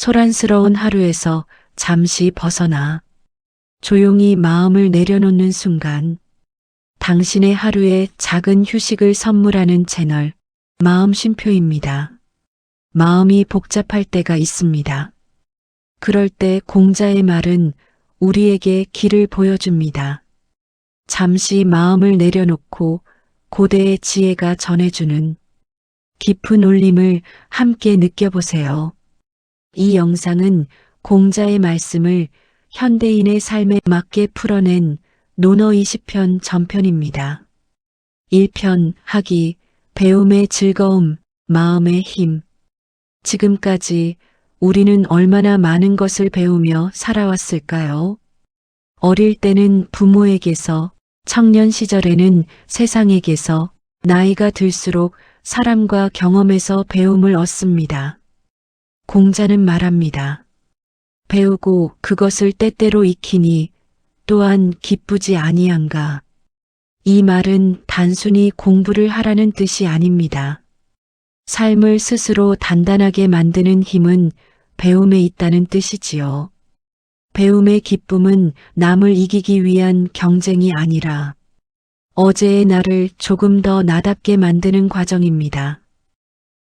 소란스러운 하루에서 잠시 벗어나 조용히 마음을 내려놓는 순간 당신의 하루에 작은 휴식을 선물하는 채널 마음 쉼표입니다. 마음이 복잡할 때가 있습니다. 그럴 때 공자의 말은 우리에게 길을 보여줍니다. 잠시 마음을 내려놓고 고대의 지혜가 전해주는 깊은 울림을 함께 느껴보세요. 이 영상은 공자의 말씀을 현대인의 삶에 맞게 풀어낸 논어 20편 전편입니다. 1편 하기, 배움의 즐거움, 마음의 힘. 지금까지 우리는 얼마나 많은 것을 배우며 살아왔을까요? 어릴 때는 부모에게서, 청년 시절에는 세상에게서, 나이가 들수록 사람과 경험에서 배움을 얻습니다. 공자는 말합니다. 배우고 그것을 때때로 익히니 또한 기쁘지 아니한가. 이 말은 단순히 공부를 하라는 뜻이 아닙니다. 삶을 스스로 단단하게 만드는 힘은 배움에 있다는 뜻이지요. 배움의 기쁨은 남을 이기기 위한 경쟁이 아니라 어제의 나를 조금 더 나답게 만드는 과정입니다.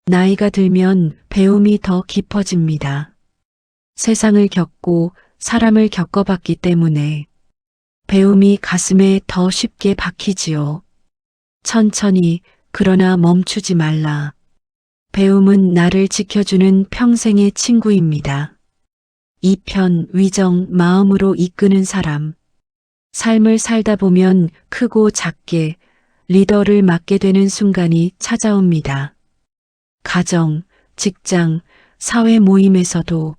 나이가 들면 배움이 더 깊어집니다. 세상을 겪고 사람을 겪어봤기 때문에 배움이 가슴에 더 쉽게 박히지요. 천천히 그러나 멈추지 말라. 배움은 나를 지켜주는 평생의 친구입니다. 2편 위정 마음으로 이끄는 사람. 삶을 살다 보면 크고 작게 리더를 맡게 되는 순간이 찾아옵니다. 가정, 직장, 사회 모임에서도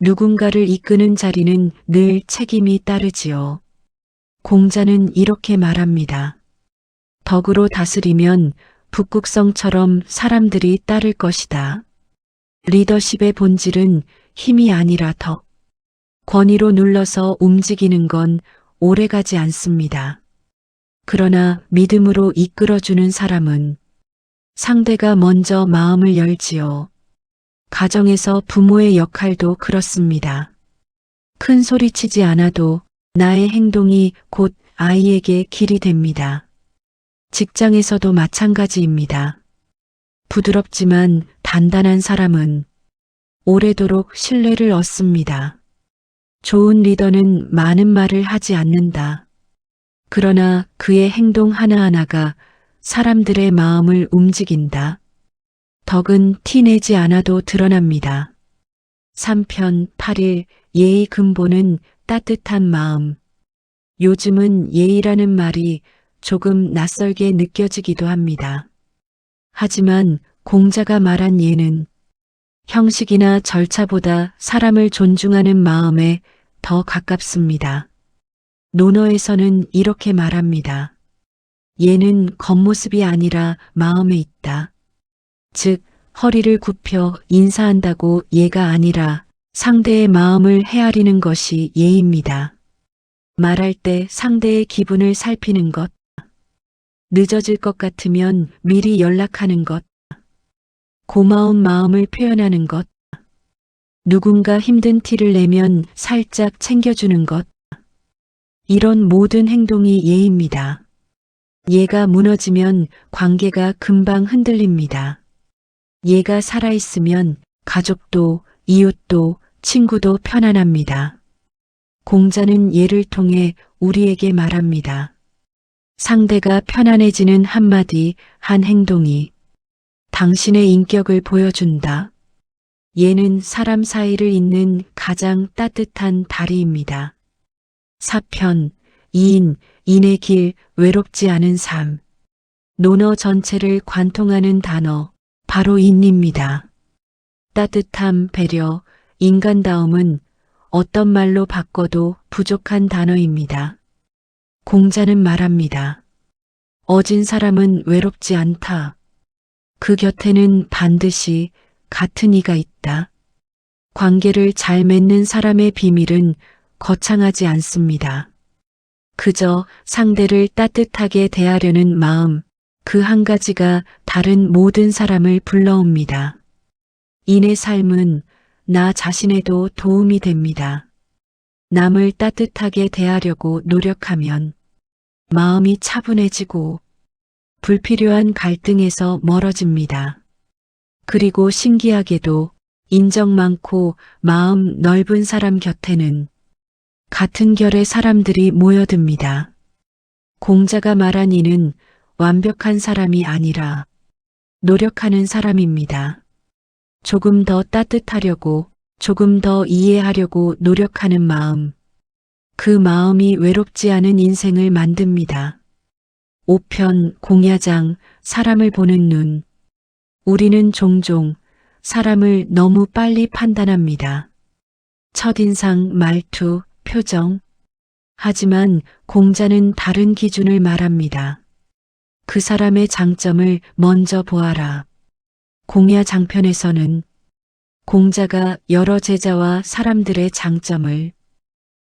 누군가를 이끄는 자리는 늘 책임이 따르지요. 공자는 이렇게 말합니다. 덕으로 다스리면 북극성처럼 사람들이 따를 것이다. 리더십의 본질은 힘이 아니라 덕. 권위로 눌러서 움직이는 건 오래가지 않습니다. 그러나 믿음으로 이끌어주는 사람은 상대가 먼저 마음을 열지요. 가정에서 부모의 역할도 그렇습니다. 큰 소리치지 않아도 나의 행동이 곧 아이에게 길이 됩니다. 직장에서도 마찬가지입니다. 부드럽지만 단단한 사람은 오래도록 신뢰를 얻습니다. 좋은 리더는 많은 말을 하지 않는다. 그러나 그의 행동 하나하나가 사람들의 마음을 움직인다. 덕은 티내지 않아도 드러납니다. 3편 8일 예의 근본은 따뜻한 마음. 요즘은 예의라는 말이 조금 낯설게 느껴지기도 합니다. 하지만 공자가 말한 예는 형식이나 절차보다 사람을 존중하는 마음에 더 가깝습니다. 논어에서는 이렇게 말합니다. 예는 겉모습이 아니라 마음에 있다. 즉, 허리를 굽혀 인사한다고 예가 아니라 상대의 마음을 헤아리는 것이 예입니다. 말할 때 상대의 기분을 살피는 것, 늦어질 것 같으면 미리 연락하는 것, 고마운 마음을 표현하는 것, 누군가 힘든 티를 내면 살짝 챙겨주는 것, 이런 모든 행동이 예입니다. 예가 무너지면 관계가 금방 흔들립니다. 예가 살아있으면 가족도, 이웃도, 친구도 편안합니다. 공자는 예를 통해 우리에게 말합니다. 상대가 편안해지는 한마디, 한 행동이 당신의 인격을 보여준다. 예는 사람 사이를 잇는 가장 따뜻한 다리입니다. 사편, 이인, 인의 길, 외롭지 않은 삶. 논어 전체를 관통하는 단어, 바로 인입니다. 따뜻함, 배려, 인간다움은 어떤 말로 바꿔도 부족한 단어입니다. 공자는 말합니다. 어진 사람은 외롭지 않다. 그 곁에는 반드시 같은 이가 있다. 관계를 잘 맺는 사람의 비밀은 거창하지 않습니다. 그저 상대를 따뜻하게 대하려는 마음, 그 한 가지가 다른 모든 사람을 불러옵니다. 인의 삶은 나 자신에도 도움이 됩니다. 남을 따뜻하게 대하려고 노력하면 마음이 차분해지고 불필요한 갈등에서 멀어집니다. 그리고 신기하게도 인정 많고 마음 넓은 사람 곁에는 같은 결의 사람들이 모여듭니다. 공자가 말한 이는 완벽한 사람이 아니라 노력하는 사람입니다. 조금 더 따뜻하려고, 조금 더 이해하려고 노력하는 마음. 그 마음이 외롭지 않은 인생을 만듭니다. 5편 공야장 사람을 보는 눈. 우리는 종종 사람을 너무 빨리 판단합니다. 첫인상, 말투, 표정. 하지만 공자는 다른 기준을 말합니다. 그 사람의 장점을 먼저 보아라. 공야 장편에서는 공자가 여러 제자와 사람들의 장점을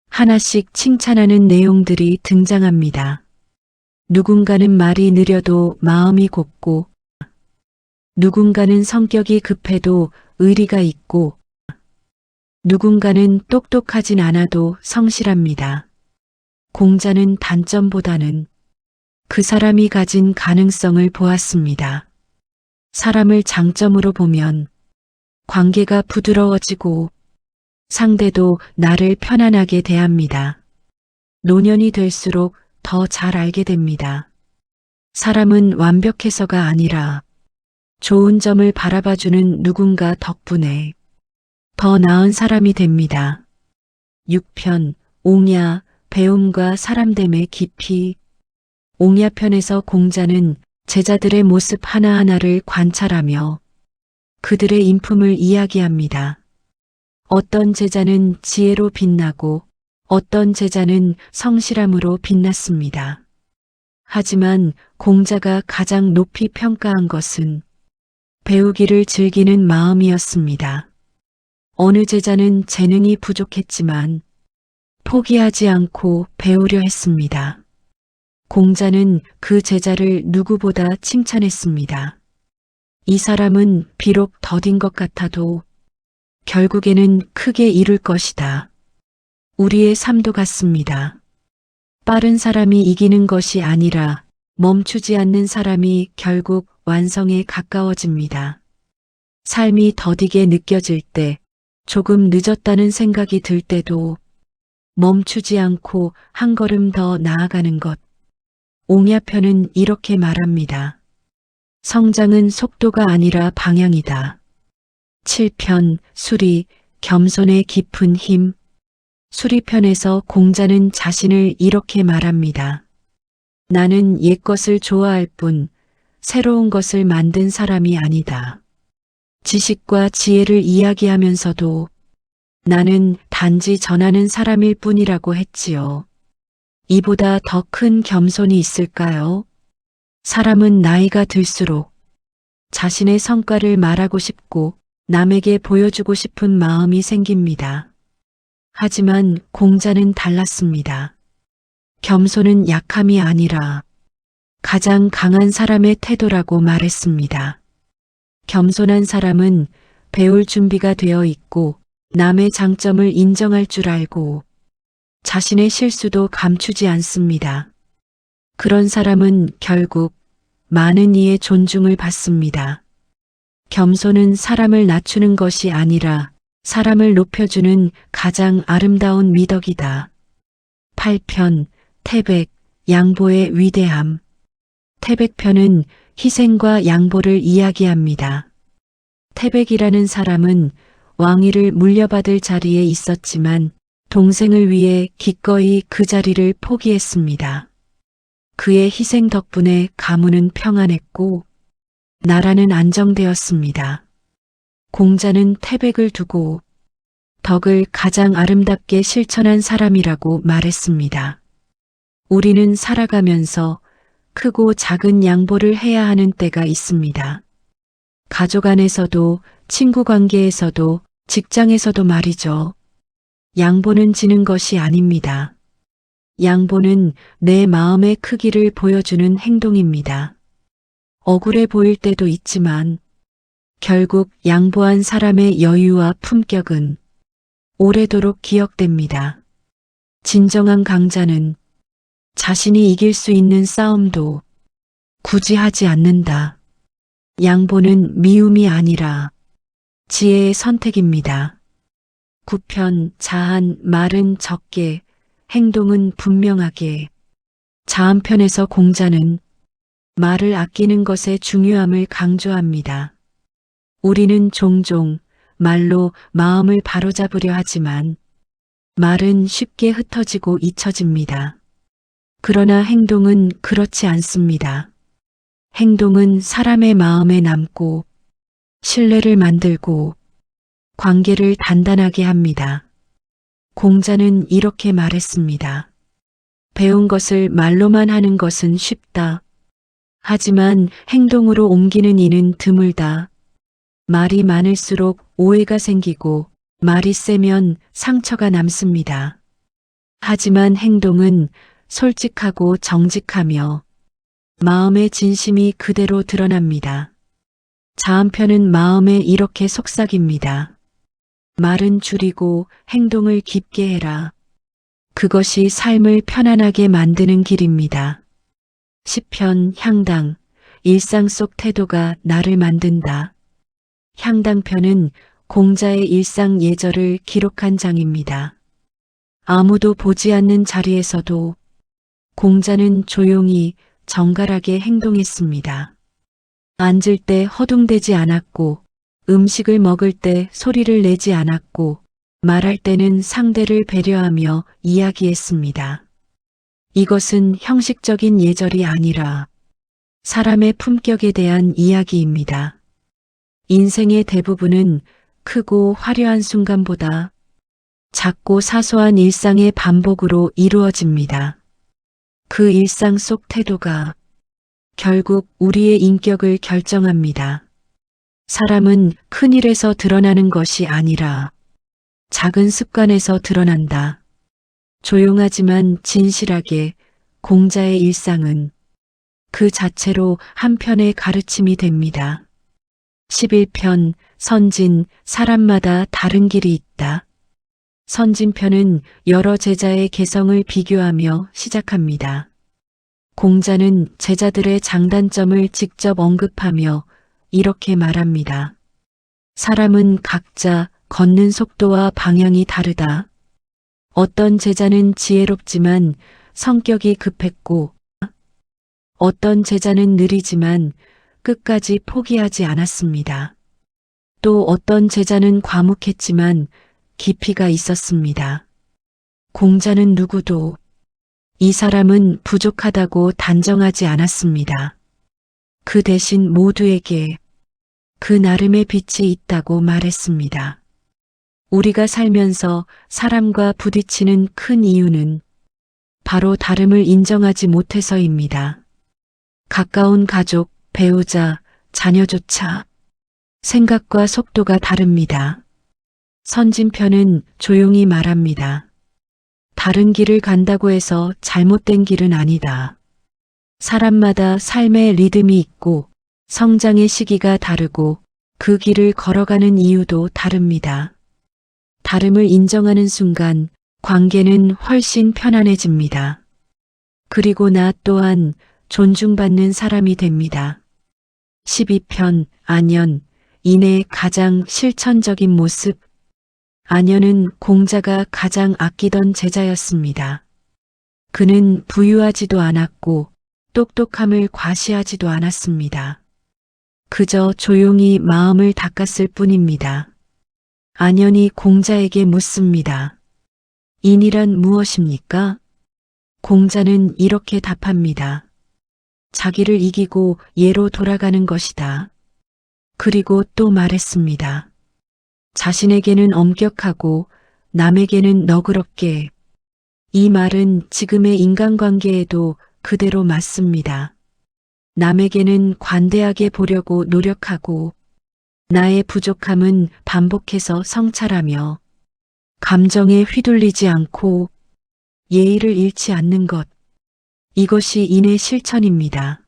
하나씩 칭찬하는 내용들이 등장합니다. 누군가는 말이 느려도 마음이 곱고, 누군가는 성격이 급해도 의리가 있고, 누군가는 똑똑하진 않아도 성실합니다. 공자는 단점보다는 그 사람이 가진 가능성을 보았습니다. 사람을 장점으로 보면 관계가 부드러워지고 상대도 나를 편안하게 대합니다. 노년이 될수록 더 잘 알게 됩니다. 사람은 완벽해서가 아니라 좋은 점을 바라봐주는 누군가 덕분에 더 나은 사람이 됩니다. 6편 옹야 배움과 사람됨의 깊이 옹야편에서 공자는 제자들의 모습 하나하나를 관찰하며 그들의 인품을 이야기합니다. 어떤 제자는 지혜로 빛나고 어떤 제자는 성실함으로 빛났습니다. 하지만 공자가 가장 높이 평가한 것은 배우기를 즐기는 마음이었습니다. 어느 제자는 재능이 부족했지만 포기하지 않고 배우려 했습니다. 공자는 그 제자를 누구보다 칭찬했습니다. 이 사람은 비록 더딘 것 같아도 결국에는 크게 이룰 것이다. 우리의 삶도 같습니다. 빠른 사람이 이기는 것이 아니라 멈추지 않는 사람이 결국 완성에 가까워집니다. 삶이 더디게 느껴질 때, 조금 늦었다는 생각이 들 때도 멈추지 않고 한 걸음 더 나아가는 것. 옹야편은 이렇게 말합니다. 성장은 속도가 아니라 방향이다. 7편 수리 겸손의 깊은 힘 수리편에서 공자는 자신을 이렇게 말합니다. 나는 옛것을 좋아할 뿐 새로운 것을 만든 사람이 아니다. 지식과 지혜를 이야기하면서도 나는 단지 전하는 사람일 뿐이라고 했지요. 이보다 더 큰 겸손이 있을까요? 사람은 나이가 들수록 자신의 성과를 말하고 싶고 남에게 보여주고 싶은 마음이 생깁니다. 하지만 공자는 달랐습니다. 겸손은 약함이 아니라 가장 강한 사람의 태도라고 말했습니다. 겸손한 사람은 배울 준비가 되어 있고 남의 장점을 인정할 줄 알고 자신의 실수도 감추지 않습니다. 그런 사람은 결국 많은 이의 존중을 받습니다. 겸손은 사람을 낮추는 것이 아니라 사람을 높여주는 가장 아름다운 미덕이다. 8편 태백 양보의 위대함 태백편은 희생과 양보를 이야기합니다. 태백이라는 사람은 왕위를 물려받을 자리에 있었지만 동생을 위해 기꺼이 그 자리를 포기했습니다. 그의 희생 덕분에 가문은 평안했고 나라는 안정되었습니다. 공자는 태백을 두고 덕을 가장 아름답게 실천한 사람이라고 말했습니다. 우리는 살아가면서 크고 작은 양보를 해야 하는 때가 있습니다. 가족 안에서도 친구 관계에서도 직장에서도 말이죠. 양보는 지는 것이 아닙니다. 양보는 내 마음의 크기를 보여주는 행동입니다. 억울해 보일 때도 있지만 결국 양보한 사람의 여유와 품격은 오래도록 기억됩니다. 진정한 강자는 자신이 이길 수 있는 싸움도 굳이 하지 않는다. 양보는 미움이 아니라 지혜의 선택입니다. 구편, 자한, 말은 적게, 행동은 분명하게. 자한편에서 공자는 말을 아끼는 것의 중요함을 강조합니다. 우리는 종종 말로 마음을 바로잡으려 하지만 말은 쉽게 흩어지고 잊혀집니다. 그러나 행동은 그렇지 않습니다. 행동은 사람의 마음에 남고 신뢰를 만들고 관계를 단단하게 합니다. 공자는 이렇게 말했습니다. 배운 것을 말로만 하는 것은 쉽다. 하지만 행동으로 옮기는 이는 드물다. 말이 많을수록 오해가 생기고 말이 세면 상처가 남습니다. 하지만 행동은 솔직하고 정직하며 마음의 진심이 그대로 드러납니다. 자한편은 마음에 이렇게 속삭입니다. 말은 줄이고 행동을 깊게 해라. 그것이 삶을 편안하게 만드는 길입니다. 시편 향당 일상 속 태도가 나를 만든다. 향당편은 공자의 일상 예절을 기록한 장입니다. 아무도 보지 않는 자리에서도 공자는 조용히 정갈하게 행동했습니다. 앉을 때 허둥대지 않았고 음식을 먹을 때 소리를 내지 않았고 말할 때는 상대를 배려하며 이야기했습니다. 이것은 형식적인 예절이 아니라 사람의 품격에 대한 이야기입니다. 인생의 대부분은 크고 화려한 순간보다 작고 사소한 일상의 반복으로 이루어집니다. 그 일상 속 태도가 결국 우리의 인격을 결정합니다. 사람은 큰 일에서 드러나는 것이 아니라 작은 습관에서 드러난다. 조용하지만 진실하게 공자의 일상은 그 자체로 한편의 가르침이 됩니다. 11편 선진 사람마다 다른 길이 있다. 선진편은 여러 제자의 개성을 비교하며 시작합니다. 공자는 제자들의 장단점을 직접 언급하며 이렇게 말합니다. 사람은 각자 걷는 속도와 방향이 다르다. 어떤 제자는 지혜롭지만 성격이 급했고, 어떤 제자는 느리지만 끝까지 포기하지 않았습니다. 또 어떤 제자는 과묵했지만 깊이가 있었습니다. 공자는 누구도 이 사람은 부족하다고 단정하지 않았습니다. 그 대신 모두에게 그 나름의 빛이 있다고 말했습니다. 우리가 살면서 사람과 부딪히는 큰 이유는 바로 다름을 인정하지 못해서입니다. 가까운 가족, 배우자, 자녀조차 생각과 속도가 다릅니다. 선진편은 조용히 말합니다. 다른 길을 간다고 해서 잘못된 길은 아니다. 사람마다 삶의 리듬이 있고 성장의 시기가 다르고 그 길을 걸어가는 이유도 다릅니다. 다름을 인정하는 순간 관계는 훨씬 편안해집니다. 그리고 나 또한 존중받는 사람이 됩니다. 12편 안연 인의 가장 실천적인 모습 안연은 공자가 가장 아끼던 제자였습니다. 그는 부유하지도 않았고 똑똑함을 과시하지도 않았습니다. 그저 조용히 마음을 닦았을 뿐입니다. 안연이 공자에게 묻습니다. 인이란 무엇입니까? 공자는 이렇게 답합니다. 자기를 이기고 예로 돌아가는 것이다. 그리고 또 말했습니다. 자신에게는 엄격하고 남에게는 너그럽게. 이 말은 지금의 인간관계에도 그대로 맞습니다. 남에게는 관대하게 보려고 노력하고 나의 부족함은 반복해서 성찰하며 감정에 휘둘리지 않고 예의를 잃지 않는 것. 이것이 인의 실천입니다.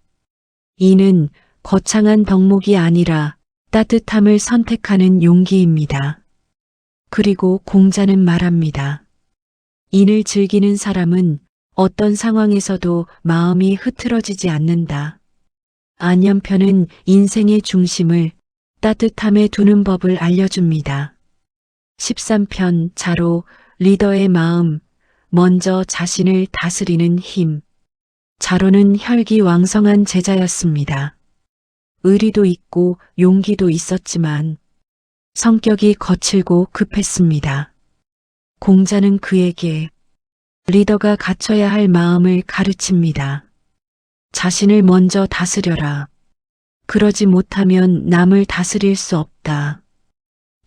이는 거창한 덕목이 아니라 따뜻함을 선택하는 용기입니다. 그리고 공자는 말합니다. 인을 즐기는 사람은 어떤 상황에서도 마음이 흐트러지지 않는다. 안연편은 인생의 중심을 따뜻함에 두는 법을 알려줍니다. 13편 자로 리더의 마음, 먼저 자신을 다스리는 힘. 자로는 혈기 왕성한 제자였습니다. 의리도 있고 용기도 있었지만 성격이 거칠고 급했습니다. 공자는 그에게 리더가 갖춰야 할 마음을 가르칩니다. 자신을 먼저 다스려라. 그러지 못하면 남을 다스릴 수 없다.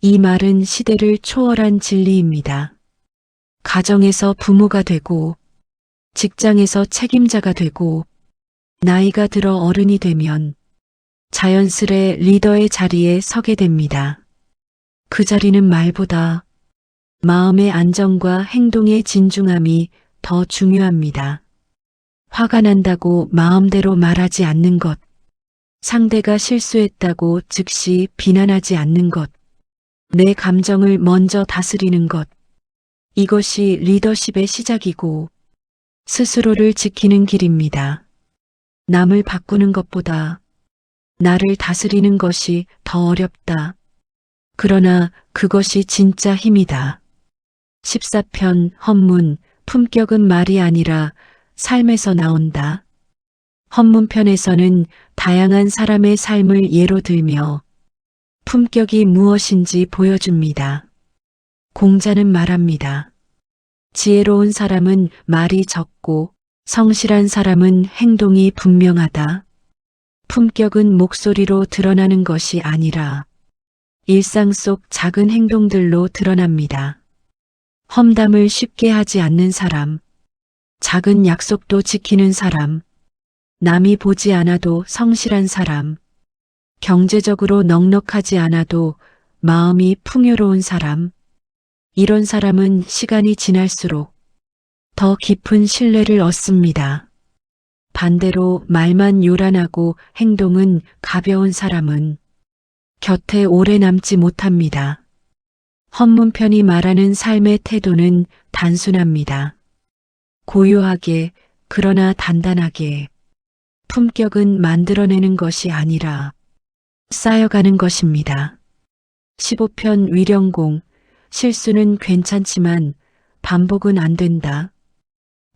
이 말은 시대를 초월한 진리입니다. 가정에서 부모가 되고, 직장에서 책임자가 되고, 나이가 들어 어른이 되면 자연스레 리더의 자리에 서게 됩니다. 그 자리는 말보다 마음의 안정과 행동의 진중함이 더 중요합니다. 화가 난다고 마음대로 말하지 않는 것, 상대가 실수했다고 즉시 비난하지 않는 것, 내 감정을 먼저 다스리는 것, 이것이 리더십의 시작이고 스스로를 지키는 길입니다. 남을 바꾸는 것보다 나를 다스리는 것이 더 어렵다. 그러나 그것이 진짜 힘이다. 14편 헌문, 품격은 말이 아니라 삶에서 나온다. 헌문편에서는 다양한 사람의 삶을 예로 들며 품격이 무엇인지 보여줍니다. 공자는 말합니다. 지혜로운 사람은 말이 적고 성실한 사람은 행동이 분명하다. 품격은 목소리로 드러나는 것이 아니라 일상 속 작은 행동들로 드러납니다. 험담을 쉽게 하지 않는 사람, 작은 약속도 지키는 사람, 남이 보지 않아도 성실한 사람, 경제적으로 넉넉하지 않아도 마음이 풍요로운 사람, 이런 사람은 시간이 지날수록 더 깊은 신뢰를 얻습니다. 반대로 말만 요란하고 행동은 가벼운 사람은 곁에 오래 남지 못합니다. 헌문편이 말하는 삶의 태도는 단순합니다. 고요하게 그러나 단단하게 품격은 만들어내는 것이 아니라 쌓여가는 것입니다. 15편 위령공 실수는 괜찮지만 반복은 안 된다.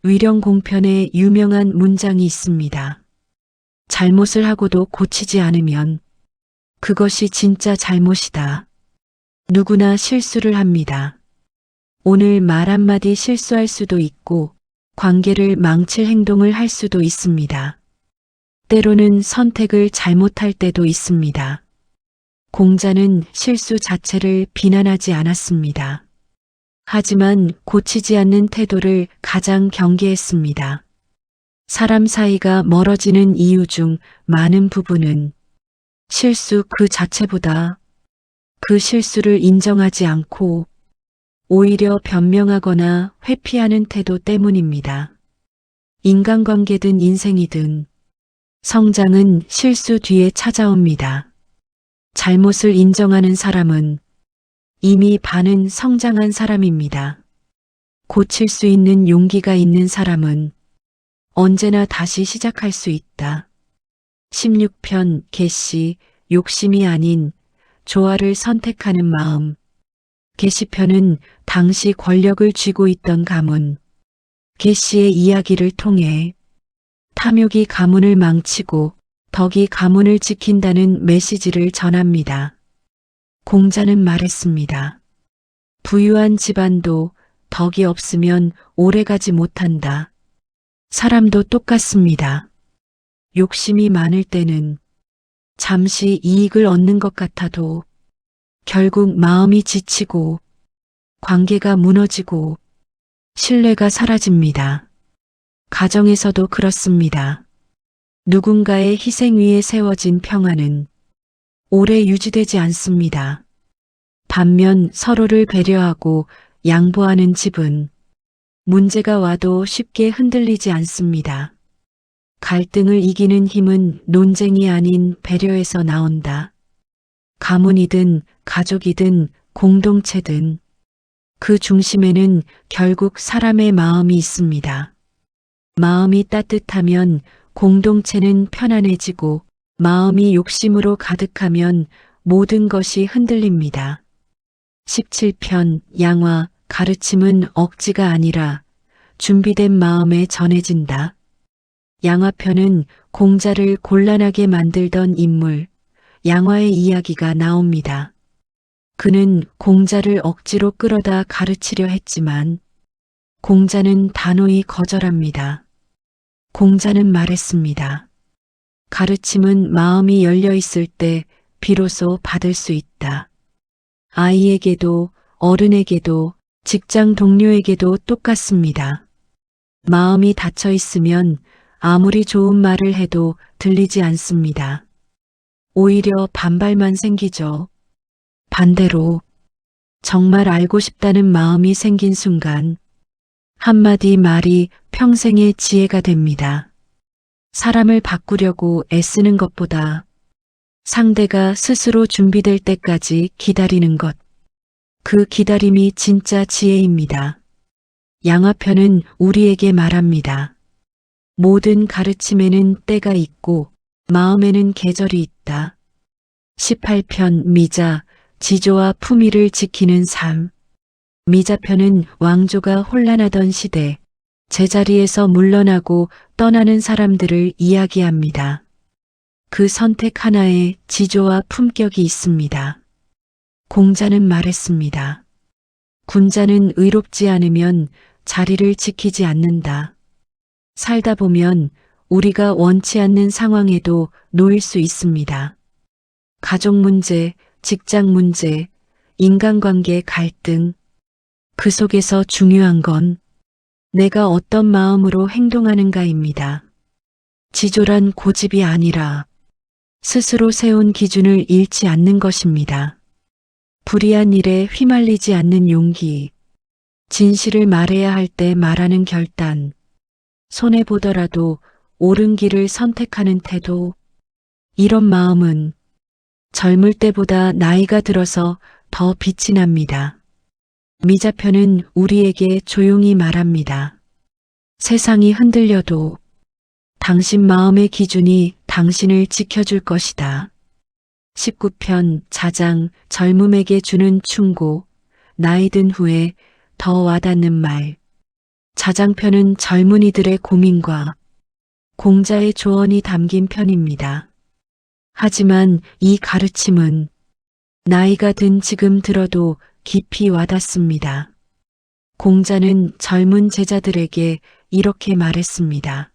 위령 공편에 유명한 문장이 있습니다. 잘못을 하고도 고치지 않으면 그것이 진짜 잘못이다. 누구나 실수를 합니다. 오늘 말 한마디 실수할 수도 있고 관계를 망칠 행동을 할 수도 있습니다. 때로는 선택을 잘못할 때도 있습니다. 공자는 실수 자체를 비난하지 않았습니다. 하지만 고치지 않는 태도를 가장 경계했습니다. 사람 사이가 멀어지는 이유 중 많은 부분은 실수 그 자체보다 그 실수를 인정하지 않고 오히려 변명하거나 회피하는 태도 때문입니다. 인간관계든 인생이든 성장은 실수 뒤에 찾아옵니다. 잘못을 인정하는 사람은 이미 반은 성장한 사람입니다. 고칠 수 있는 용기가 있는 사람은 언제나 다시 시작할 수 있다. 16편 개시 욕심이 아닌 조화를 선택하는 마음 개시편은 당시 권력을 쥐고 있던 가문 개시의 이야기를 통해 탐욕이 가문을 망치고 덕이 가문을 지킨다는 메시지를 전합니다. 공자는 말했습니다. 부유한 집안도 덕이 없으면 오래가지 못한다. 사람도 똑같습니다. 욕심이 많을 때는 잠시 이익을 얻는 것 같아도 결국 마음이 지치고 관계가 무너지고 신뢰가 사라집니다. 가정에서도 그렇습니다. 누군가의 희생 위에 세워진 평화는 오래 유지되지 않습니다. 반면 서로를 배려하고 양보하는 집은 문제가 와도 쉽게 흔들리지 않습니다. 갈등을 이기는 힘은 논쟁이 아닌 배려에서 나온다. 가문이든 가족이든 공동체든 그 중심에는 결국 사람의 마음이 있습니다. 마음이 따뜻하면 공동체는 편안해지고 마음이 욕심으로 가득하면 모든 것이 흔들립니다. 17편 양화 가르침은 억지가 아니라 준비된 마음에 전해진다. 양화편은 공자를 곤란하게 만들던 인물 양화의 이야기가 나옵니다. 그는 공자를 억지로 끌어다 가르치려 했지만 공자는 단호히 거절합니다. 공자는 말했습니다. 가르침은 마음이 열려 있을 때 비로소 받을 수 있다. 아이에게도 어른에게도 직장 동료에게도 똑같습니다. 마음이 닫혀 있으면 아무리 좋은 말을 해도 들리지 않습니다. 오히려 반발만 생기죠. 반대로 정말 알고 싶다는 마음이 생긴 순간 한마디 말이 평생의 지혜가 됩니다. 사람을 바꾸려고 애쓰는 것보다 상대가 스스로 준비될 때까지 기다리는 것. 그 기다림이 진짜 지혜입니다. 양화편은 우리에게 말합니다. 모든 가르침에는 때가 있고 마음에는 계절이 있다. 18편 미자 지조와 품위를 지키는 삶 미자편은 왕조가 혼란하던 시대 제자리에서 물러나고 떠나는 사람들을 이야기합니다. 그 선택 하나에 지조와 품격이 있습니다. 공자는 말했습니다. 군자는 의롭지 않으면 자리를 지키지 않는다. 살다 보면 우리가 원치 않는 상황에도 놓일 수 있습니다. 가족 문제, 직장 문제, 인간관계 갈등. 그 속에서 중요한 건 내가 어떤 마음으로 행동하는가입니다. 지조란 고집이 아니라 스스로 세운 기준을 잃지 않는 것입니다. 불의한 일에 휘말리지 않는 용기, 진실을 말해야 할 때 말하는 결단, 손해보더라도 옳은 길을 선택하는 태도, 이런 마음은 젊을 때보다 나이가 들어서 더 빛이 납니다. 미자편은 우리에게 조용히 말합니다. 세상이 흔들려도 당신 마음의 기준이 당신을 지켜줄 것이다. 19편 자장 젊음에게 주는 충고 나이 든 후에 더 와닿는 말 자장편은 젊은이들의 고민과 공자의 조언이 담긴 편입니다. 하지만 이 가르침은 나이가 든 지금 들어도 깊이 와닿습니다. 공자는 젊은 제자들에게 이렇게 말했습니다.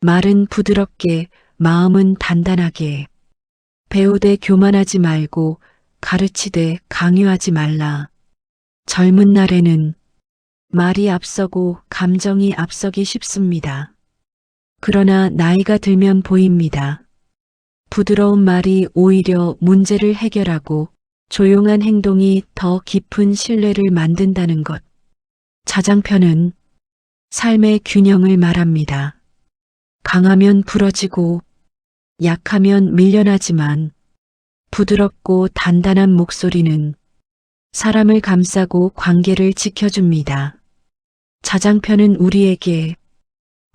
말은 부드럽게, 마음은 단단하게. 배우되 교만하지 말고 가르치되 강요하지 말라. 젊은 날에는 말이 앞서고 감정이 앞서기 쉽습니다. 그러나 나이가 들면 보입니다. 부드러운 말이 오히려 문제를 해결하고 조용한 행동이 더 깊은 신뢰를 만든다는 것. 자장편은 삶의 균형을 말합니다. 강하면 부러지고 약하면 밀려나지만 부드럽고 단단한 목소리는 사람을 감싸고 관계를 지켜줍니다. 자장편은 우리에게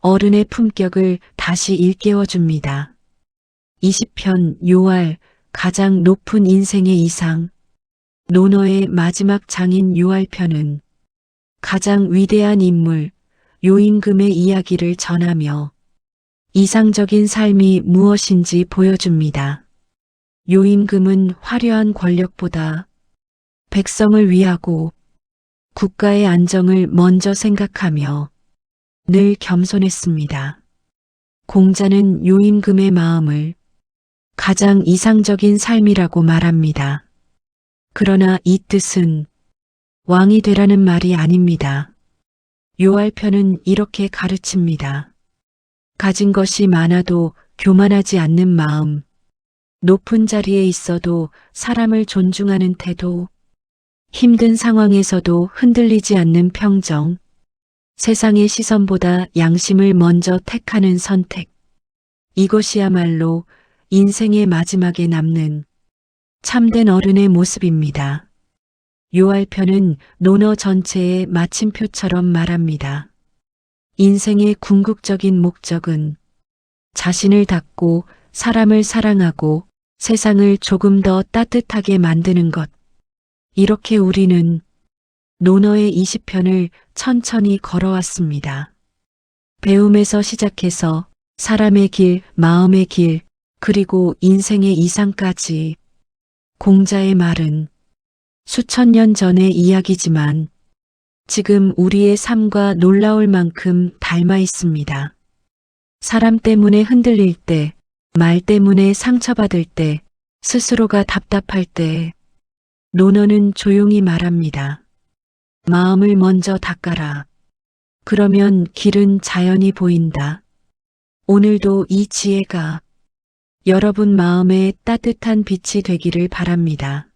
어른의 품격을 다시 일깨워줍니다. 20편 요알 가장 높은 인생의 이상 노너의 마지막 장인 요알편은 가장 위대한 인물 요임금의 이야기를 전하며 이상적인 삶이 무엇인지 보여줍니다. 요임금은 화려한 권력보다 백성을 위하고 국가의 안정을 먼저 생각하며 늘 겸손했습니다. 공자는 요임금의 마음을 가장 이상적인 삶이라고 말합니다. 그러나 이 뜻은 왕이 되라는 말이 아닙니다. 요할편은 이렇게 가르칩니다. 가진 것이 많아도 교만하지 않는 마음, 높은 자리에 있어도 사람을 존중하는 태도, 힘든 상황에서도 흔들리지 않는 평정, 세상의 시선보다 양심을 먼저 택하는 선택. 이것이야말로 인생의 마지막에 남는 참된 어른의 모습입니다. 요알편은 논어 전체의 마침표처럼 말합니다. 인생의 궁극적인 목적은 자신을 닫고 사람을 사랑하고 세상을 조금 더 따뜻하게 만드는 것. 이렇게 우리는 논어의 20편을 천천히 걸어왔습니다. 배움에서 시작해서 사람의 길, 마음의 길, 그리고 인생의 이상까지 공자의 말은 수천 년 전의 이야기지만 지금 우리의 삶과 놀라울 만큼 닮아 있습니다. 사람 때문에 흔들릴 때, 말 때문에 상처받을 때, 스스로가 답답할 때, 논어는 조용히 말합니다. 마음을 먼저 닦아라. 그러면 길은 자연히 보인다. 오늘도 이 지혜가 여러분 마음에 따뜻한 빛이 되기를 바랍니다.